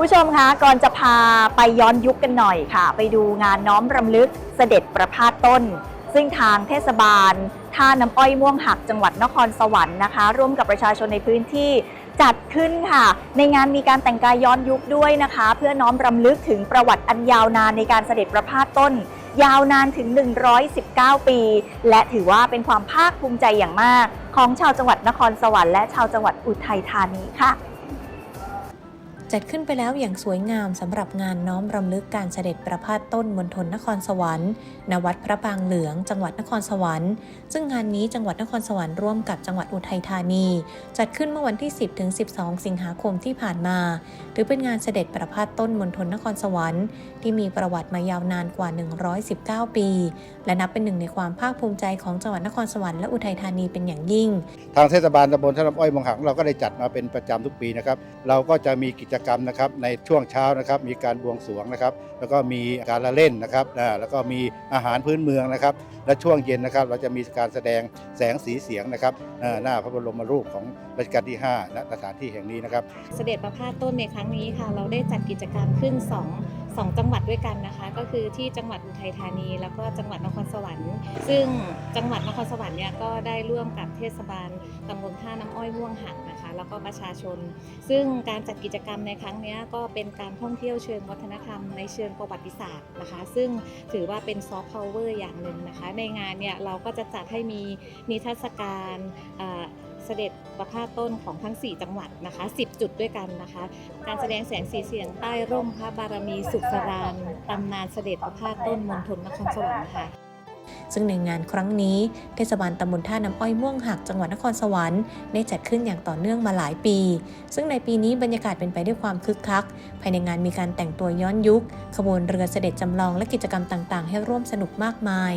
ผู้ชมคะก่อนจะพาไปย้อนยุคกันหน่อยค่ะ ไปดูงานน้อมรำลึกเสด็จประพาสต้น ซึ่งทางเทศบาลท่าน้ำอ้อยม่วงหักจังหวัดนครสวรรค์นะคะ ร่วมกับประชาชนในพื้นที่จัดขึ้นค่ะ ในงานมีการแต่งกายย้อนยุคด้วยนะคะ เพื่อน้อมรำลึกถึงประวัติอันยาวนานในการเสด็จประพาสต้น ยาวนานถึง 119 ปี และถือว่าเป็นความภาคภูมิใจอย่างมาก ของชาวจังหวัดนครสวรรค์และชาวจังหวัดอุทัยธานีค่ะ จัดขึ้นไปแล้วอย่างสวยงามสำหรับงานน้อมรำลึกการเสด็จประพาสต้นมณฑลนครสวรรค์ณวัดพระบางเหลือง จังหวัดนครสวรรค์ ซึ่งงานนี้จังหวัดนครสวรรค์ร่วมกับจังหวัดอุทัยธานี จัดขึ้นเมื่อวันที่ 10ถึง12 สิงหาคมที่ผ่านมา ถือเป็นงานเสด็จประพาสต้นมณฑลนครสวรรค์ที่มีประวัติมายาวนานกว่า 119 ปี และนับเป็นหนึ่งในความภาคภูมิใจของจังหวัดนครสวรรค์และอุทัยธานีเป็นอย่างยิ่ง ทางเทศบาลตำบลท่าน้ำอ้อยมงหักเราก็ได้จัดมาเป็นประจำทุกปีนะครับเราก็จะมีกิจกรรมนะครับในช่วงเช้านะครับมีการบวงสรวงนะครับ แล้วก็มีการละเล่นนะครับแล้วก็มีอาหารพื้นเมืองนะครับ และช่วงเย็นนะครับ เราจะมีการแสดงแสงสีเสียงนะครับหน้าพระบรมรูปของรัชกาลที่5ณสถานที่แห่งนี้นะครับ เสด็จประพาสต้นในครั้งนี้ค่ะ เราได้จัดกิจกรรมขึ้น2งจังหวัดด้วยกันนะคะ ก็คือที่จังหวัดอุทัยธานี แล้วก็จังหวัดนครสวรรค์ ซึ่งจังหวัดนครสวรรค์เนี่ยก็ได้ร่วมกับเทศบาลตำบลท่าน้ำอ้อยม่วงหักนะคะ แล้วก็ประชาชน ซึ่งการจัดกิจกรรมในครั้งนี้ก็เป็นการท่องเที่ยวเชิงวัฒนธรรมในเชิงประวัติศาสตร์นะคะ ซึ่งถือว่าเป็นซอฟต์พาวเวอร์อย่างหนึ่งนะคะ ในงานเนี่ยเราก็จะจัดให้มีนิทรรศการเสด็จประพาสต้นของทั้ง 4 จังหวัดนะคะ 10 จุดด้วยกันนะคะ การแสดงแสงสีเสียงใต้ร่มพระบารมีสุขสรานตำนานเสด็จประพาสต้นมณฑลนครสวรรค์ค่ะ ซึ่งในงานครั้งนี้เทศบาลตำบลท่าน้ำอ้อยม่วงหักจังหวัดนครสวรรค์ได้จัดขึ้นอย่างต่อเนื่องมาหลายปี ซึ่งในปีนี้บรรยากาศเป็นไปด้วยความคึกคัก ภายในงานมีการแต่งตัวย้อนยุค ขบวนเรือเสด็จจำลองและกิจกรรมต่างๆ ให้ร่วมสนุกมากมาย